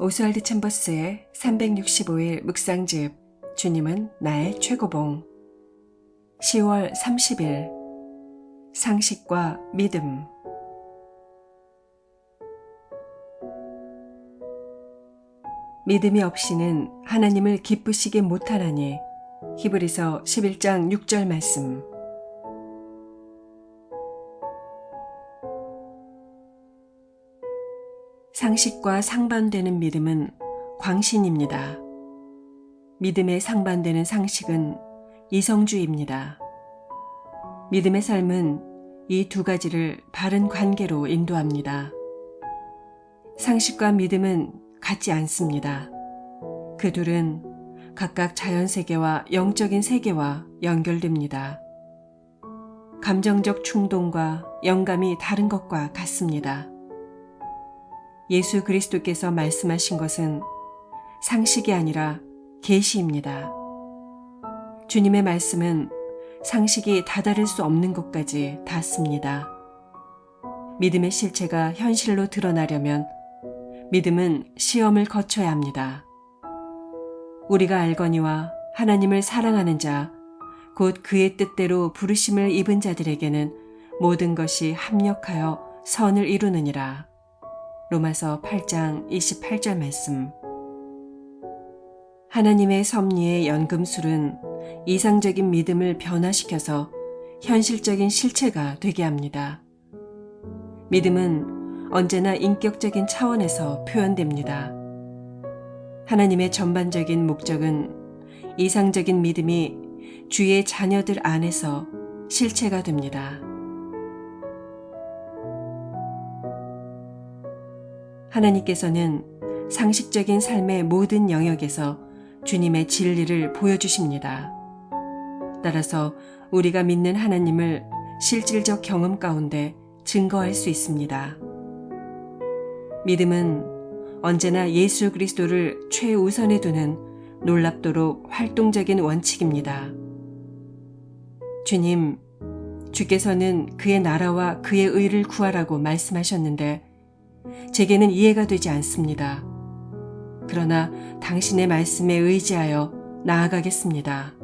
오스왈드 챔버스의 365일 묵상집 주님은 나의 최고봉. 10월 30일 상식과 믿음. 믿음이 없이는 하나님을 기쁘시게 못하나니 히브리서 11장 6절 말씀 상식과 상반되는 믿음은 광신입니다. 믿음에 상반되는 상식은 이성주의입니다. 믿음의 삶은 이 두 가지를 바른 관계로 인도합니다. 상식과 믿음은 같지 않습니다. 그 둘은 각각 자연 세계와 영적인 세계와 연결됩니다. 감정적 충동과 영감이 다른 것과 같습니다. 예수 그리스도께서 말씀하신 것은 상식이 아니라 계시입니다. 주님의 말씀은 상식이 다다를 수 없는 것까지 닿습니다. 믿음의 실체가 현실로 드러나려면 믿음은 시험을 거쳐야 합니다. 우리가 알거니와 하나님을 사랑하는 자, 곧 그의 뜻대로 부르심을 입은 자들에게는 모든 것이 합력하여 선을 이루느니라. 로마서 8장 28절 말씀. 하나님의 섭리의 연금술은 이상적인 믿음을 변화시켜서 현실적인 실체가 되게 합니다. 믿음은 언제나 인격적인 차원에서 표현됩니다. 하나님의 전반적인 목적은 이상적인 믿음이 주의 자녀들 안에서 실체가 됩니다. 하나님께서는 상식적인 삶의 모든 영역에서 주님의 진리를 보여주십니다. 따라서 우리가 믿는 하나님을 실질적 경험 가운데 증거할 수 있습니다. 믿음은 언제나 예수 그리스도를 최우선에 두는 놀랍도록 활동적인 원칙입니다. 주님, 주께서는 그의 나라와 그의 의를 구하라고 말씀하셨는데 제게는 이해가 되지 않습니다. 그러나 당신의 말씀에 의지하여 나아가겠습니다.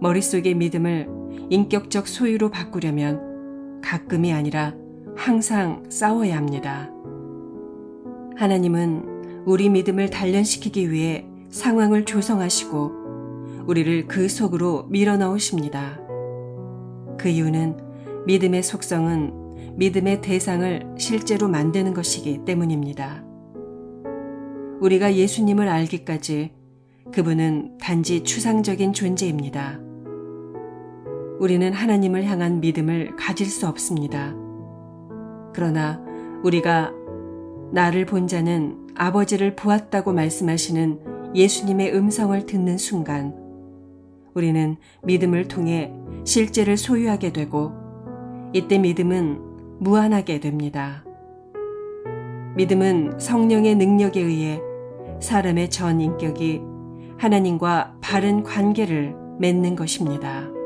머릿속의 믿음을 인격적 소유로 바꾸려면 가끔이 아니라 항상 싸워야 합니다. 하나님은 우리 믿음을 단련시키기 위해 상황을 조성하시고 우리를 그 속으로 밀어 넣으십니다. 그 이유는 믿음의 속성은 믿음의 대상을 실제로 만드는 것이기 때문입니다. 우리가 예수님을 알기까지 그분은 단지 추상적인 존재입니다. 우리는 하나님을 향한 믿음을 가질 수 없습니다. 그러나 우리가 나를 본 자는 아버지를 보았다고 말씀하시는 예수님의 음성을 듣는 순간 우리는 믿음을 통해 실제를 소유하게 되고 이때 믿음은 무한하게 됩니다. 믿음은 성령의 능력에 의해 사람의 전 인격이 하나님과 바른 관계를 맺는 것입니다.